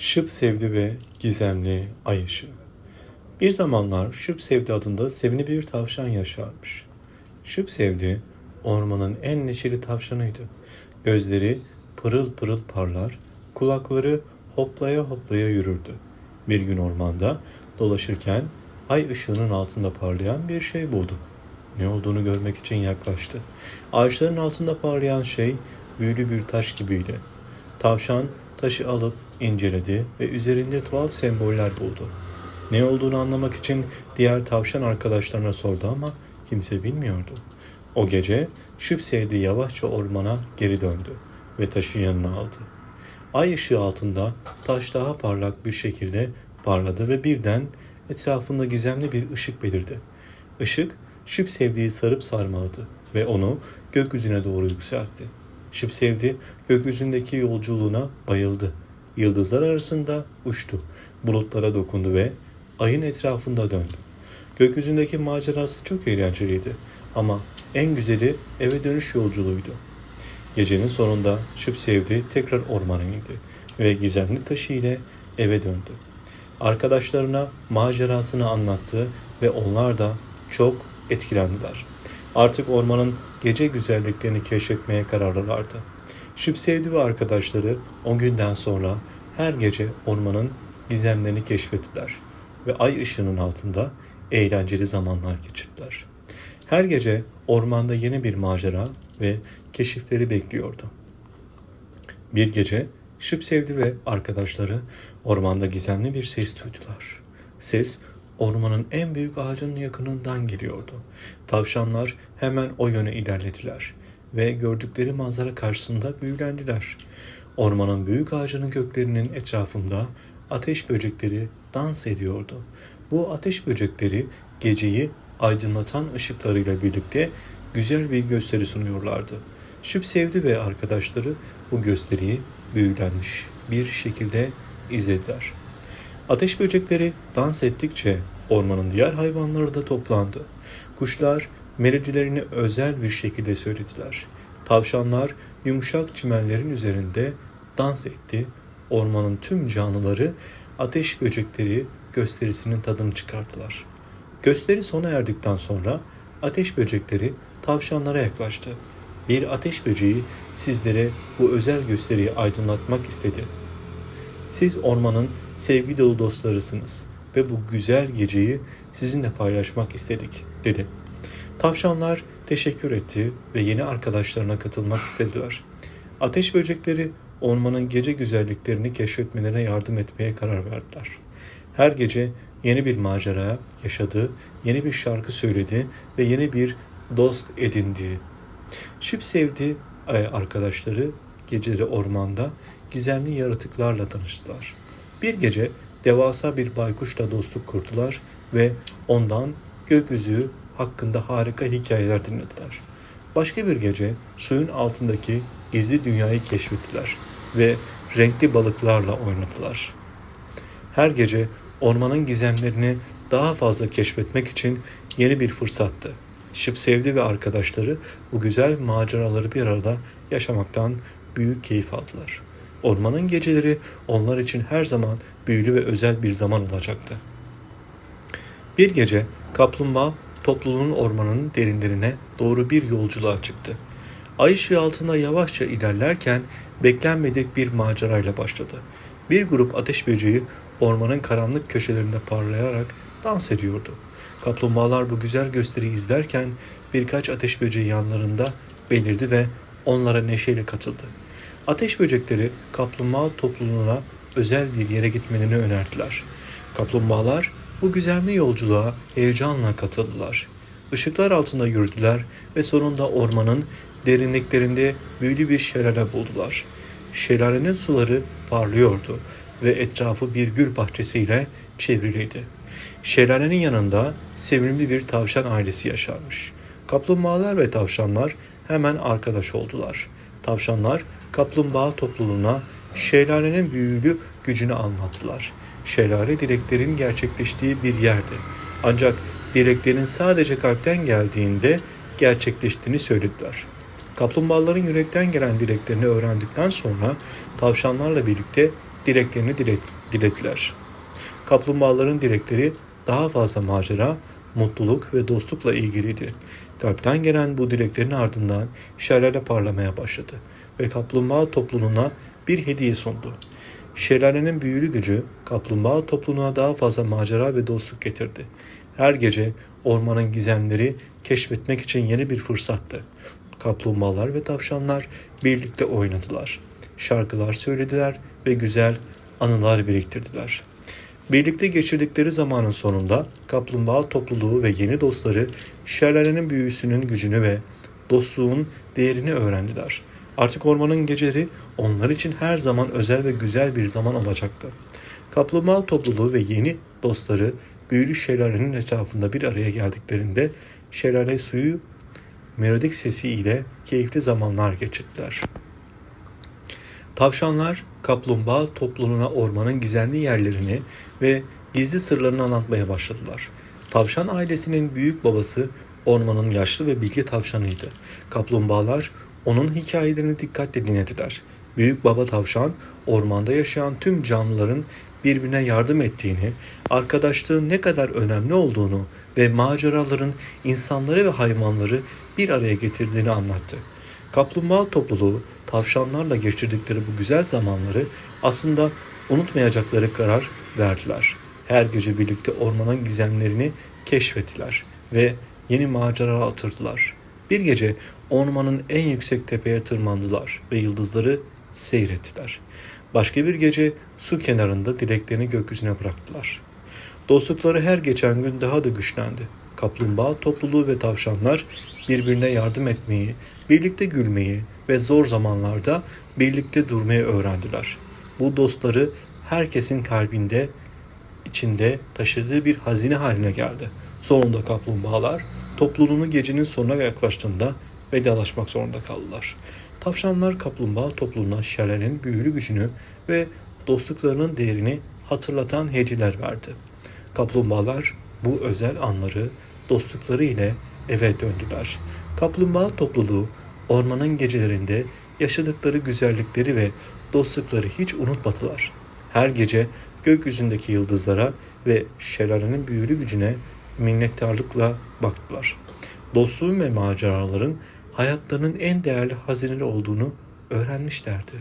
Şıp Sevdi ve Gizemli Ay Işığı. Bir zamanlar Şıp Sevdi adında sevimli bir tavşan yaşarmış. Şıp Sevdi ormanın en neşeli tavşanıydı. Gözleri pırıl pırıl parlar, kulakları hoplaya hoplaya yürürdü. Bir gün ormanda dolaşırken ay ışığının altında parlayan bir şey buldu. Ne olduğunu görmek için yaklaştı. Ağaçların altında parlayan şey büyülü bir taş gibiydi. Tavşan taşı alıp inceledi ve üzerinde tuhaf semboller buldu. Ne olduğunu anlamak için diğer tavşan arkadaşlarına sordu ama kimse bilmiyordu. O gece şıp sevdi yavaşça ormana geri döndü ve taşı yanına aldı. Ay ışığı altında taş daha parlak bir şekilde parladı ve birden etrafında gizemli bir ışık belirdi. Işık şıp sevdiği sarıp sarmaladı ve onu gökyüzüne doğru yükseltti. Şıp sevdi gökyüzündeki yolculuğuna bayıldı. Yıldızlar arasında uçtu, bulutlara dokundu ve ayın etrafında döndü. Gökyüzündeki macerası çok eğlenceliydi ama en güzeli eve dönüş yolculuğuydu. Gecenin sonunda Şıp Sevdi tekrar ormana indi ve gizemli taşı ile eve döndü. Arkadaşlarına macerasını anlattı ve onlar da çok etkilendiler. Artık ormanın gece güzelliklerini keşfetmeye kararlılardı. Şıp Sevdi ve arkadaşları o günden sonra her gece ormanın gizemlerini keşfettiler ve ay ışığının altında eğlenceli zamanlar geçirdiler. Her gece ormanda yeni bir macera ve keşifleri bekliyordu. Bir gece Şıp Sevdi ve arkadaşları ormanda gizemli bir ses duydular. Ses ormanın en büyük ağacının yakınından geliyordu. Tavşanlar hemen o yöne ilerlediler ve gördükleri manzara karşısında büyülendiler. Ormanın büyük ağacının göklerinin etrafında ateş böcekleri dans ediyordu. Bu ateş böcekleri geceyi aydınlatan ışıklarıyla birlikte güzel bir gösteri sunuyorlardı. Şüp Sevdi ve arkadaşları bu gösteriyi büyülenmiş bir şekilde izlediler. Ateş böcekleri dans ettikçe ormanın diğer hayvanları da toplandı. Kuşlar melodilerini özel bir şekilde söylediler. Tavşanlar yumuşak çimenlerin üzerinde dans etti. Ormanın tüm canlıları ateş böcekleri gösterisinin tadını çıkarttılar. Gösteri sona erdikten sonra ateş böcekleri tavşanlara yaklaştı. Bir ateş böceği sizlere bu özel gösteriyi aydınlatmak istedi. Siz ormanın sevgi dolu dostlarısınız ve bu güzel geceyi sizinle paylaşmak istedik, dedi. Tavşanlar teşekkür etti ve yeni arkadaşlarına katılmak istediler. Ateş böcekleri ormanın gece güzelliklerini keşfetmelerine yardım etmeye karar verdiler. Her gece yeni bir macera yaşadı, yeni bir şarkı söyledi ve yeni bir dost edindi. Şıp sevdi e, arkadaşları geceleri ormanda gizemli yaratıklarla tanıştılar. Bir gece devasa bir baykuşla dostluk kurdular ve ondan gökyüzü hakkında harika hikayeler dinlediler. Başka bir gece suyun altındaki gizli dünyayı keşfettiler ve renkli balıklarla oynadılar. Her gece ormanın gizemlerini daha fazla keşfetmek için yeni bir fırsattı. Şıp Sevdi ve arkadaşları bu güzel maceraları bir arada yaşamaktan büyük keyif aldılar. Ormanın geceleri onlar için her zaman büyülü ve özel bir zaman olacaktı. Bir gece kaplumbağa topluluğun ormanın derinlerine doğru bir yolculuğa çıktı. Ay ışığı altında yavaşça ilerlerken beklenmedik bir macerayla başladı. Bir grup ateş böceği ormanın karanlık köşelerinde parlayarak dans ediyordu. Kaplumbağalar bu güzel gösteriyi izlerken birkaç ateş böceği yanlarında belirdi ve onlara neşeyle katıldı. Ateş böcekleri kaplumbağa topluluğuna özel bir yere gitmelerini önerdiler. Kaplumbağalar bu güzelli yolculuğa heyecanla katıldılar. Işıklar altında yürüdüler ve sonunda ormanın derinliklerinde büyülü bir şelale buldular. Şelalenin suları parlıyordu ve etrafı bir gül bahçesiyle çevriliydi. Şelalenin yanında sevimli bir tavşan ailesi yaşarmış. Kaplumbağalar ve tavşanlar hemen arkadaş oldular. Tavşanlar kaplumbağa topluluğuna şelalenin büyülü gücünü anlattılar. Şelale dileklerin gerçekleştiği bir yerdi. Ancak dileklerin sadece kalpten geldiğinde gerçekleştiğini söylediler. Kaplumbağaların yürekten gelen dileklerini öğrendikten sonra tavşanlarla birlikte dileklerini dilediler. Kaplumbağaların dilekleri daha fazla macera, mutluluk ve dostlukla ilgiliydi. Kalpten gelen bu dileklerin ardından şelale parlamaya başladı ve kaplumbağa topluluğuna bir hediye sundu. Şelalenin büyülü gücü kaplumbağa topluluğuna daha fazla macera ve dostluk getirdi. Her gece ormanın gizemleri keşfetmek için yeni bir fırsattı. Kaplumbağalar ve tavşanlar birlikte oynadılar. Şarkılar söylediler ve güzel anılar biriktirdiler. Birlikte geçirdikleri zamanın sonunda kaplumbağa topluluğu ve yeni dostları şelalenin büyüsünün gücünü ve dostluğun değerini öğrendiler. Artık ormanın geceleri onlar için her zaman özel ve güzel bir zaman olacaktı. Kaplumbağa topluluğu ve yeni dostları büyülü şelalenin etrafında bir araya geldiklerinde şelale suyu melodik sesi ile keyifli zamanlar geçirdiler. Tavşanlar kaplumbağa topluluğuna ormanın gizemli yerlerini ve gizli sırlarını anlatmaya başladılar. Tavşan ailesinin büyük babası ormanın yaşlı ve bilgi tavşanıydı. Kaplumbağalar onun hikayelerini dikkatle dinlediler. Büyük baba tavşan ormanda yaşayan tüm canlıların birbirine yardım ettiğini, arkadaşlığın ne kadar önemli olduğunu ve maceraların insanları ve hayvanları bir araya getirdiğini anlattı. Kaplumbağa topluluğu tavşanlarla geçirdikleri bu güzel zamanları aslında unutmayacakları karar verdiler. Her gece birlikte ormanın gizemlerini keşfettiler ve yeni macera atırdılar. Bir gece ormanın en yüksek tepeye tırmandılar ve yıldızları seyrettiler. Başka bir gece su kenarında dileklerini gökyüzüne bıraktılar. Dostlukları her geçen gün daha da güçlendi. Kaplumbağa topluluğu ve tavşanlar birbirine yardım etmeyi, birlikte gülmeyi ve zor zamanlarda birlikte durmayı öğrendiler. Bu dostları herkesin kalbinde, içinde taşıdığı bir hazine haline geldi. Sonunda kaplumbağalar topluluğunu gecenin sonuna yaklaştığında vedalaşmak zorunda kaldılar. Tavşanlar kaplumbağa topluluğuna şelalenin büyülü gücünü ve dostluklarının değerini hatırlatan hediyeler verdi. Kaplumbağalar bu özel anları dostlukları ile eve döndüler. Kaplumbağa topluluğu ormanın gecelerinde yaşadıkları güzellikleri ve dostlukları hiç unutmadılar. Her gece gökyüzündeki yıldızlara ve şelalenin büyülü gücüne minnettarlıkla baktılar. Dostluğun ve maceraların hayatlarının en değerli hazineleri olduğunu öğrenmişlerdi.